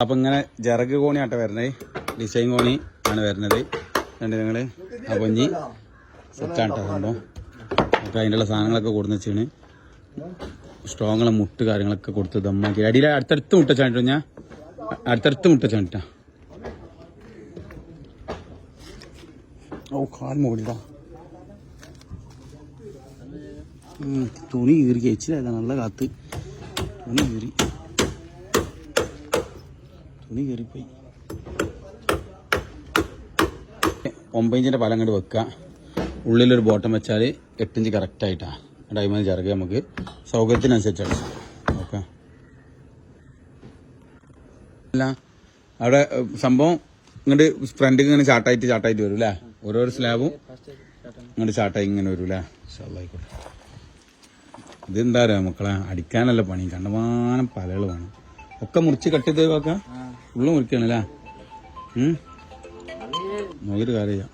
അപ്പൊ ഇങ്ങനെ ജറഗ് കോണിയാട്ടെ വരുന്നത് ഡിസൈൻ കോണി ആണ് വരുന്നത്. രണ്ട് നിങ്ങൾ അപ്പൊ ഇനി സെറ്റാട്ടോ സംഭവം. അപ്പൊ അതിന്റെ സാധനങ്ങളൊക്കെ കൊടുന്ന് വെച്ചാണ് സ്ട്രോങ്ങുള്ള മുട്ട് കാര്യങ്ങളൊക്കെ കൊടുത്ത് ദമ്മാക്കി അടിയിൽ അടുത്തടുത്ത് മുട്ട ചാണ്ടിട്ടോ ഞാൻ? അടുത്തടുത്ത് മുട്ട ചാണ്ടിട്ടാ. തുണി കീറി. കഴിച്ചില്ല നല്ല കാത്ത്. തുണി കീറി. തുണി കയറിപ്പോയി ഒമ്പതിഞ്ചിന്റെ പലം അങ്ങോട്ട് വെക്കുക ഉള്ളിലൊരു ബോട്ടം വെച്ചാൽ എട്ടിഞ്ച് കറക്റ്റ് ആയിട്ടാണ് ഡയമണ്ട് ചിറക് നമുക്ക്. സൗകര്യത്തിനനുസരിച്ചാണ് ഓക്കെ. അല്ല അവിടെ സംഭവം ഇങ്ങോട്ട് ഫ്രണ്ടിൽ ഇങ്ങനെ ചാട്ടായിട്ട് ചാട്ടായിട്ട് വരും അല്ലേ ഓരോരോ സ്ലാബും ഇങ്ങോട്ട് ചാട്ടായി ഇങ്ങനെ വരും അല്ലേ ആയിക്കോട്ടെ. ഇതെന്താ പറയാ മക്കളെ? അടിക്കാനല്ല പണി. കണ്ടമാനം പലകൾ വേണം. ഒക്കെ മുറിച്ച് കട്ട് ചെയ്ത് വെക്കാം? ഉള്ളു മുറിക്കണല്ലേ നോക്കിയിട്ട് കാര്യം ചെയ്യാം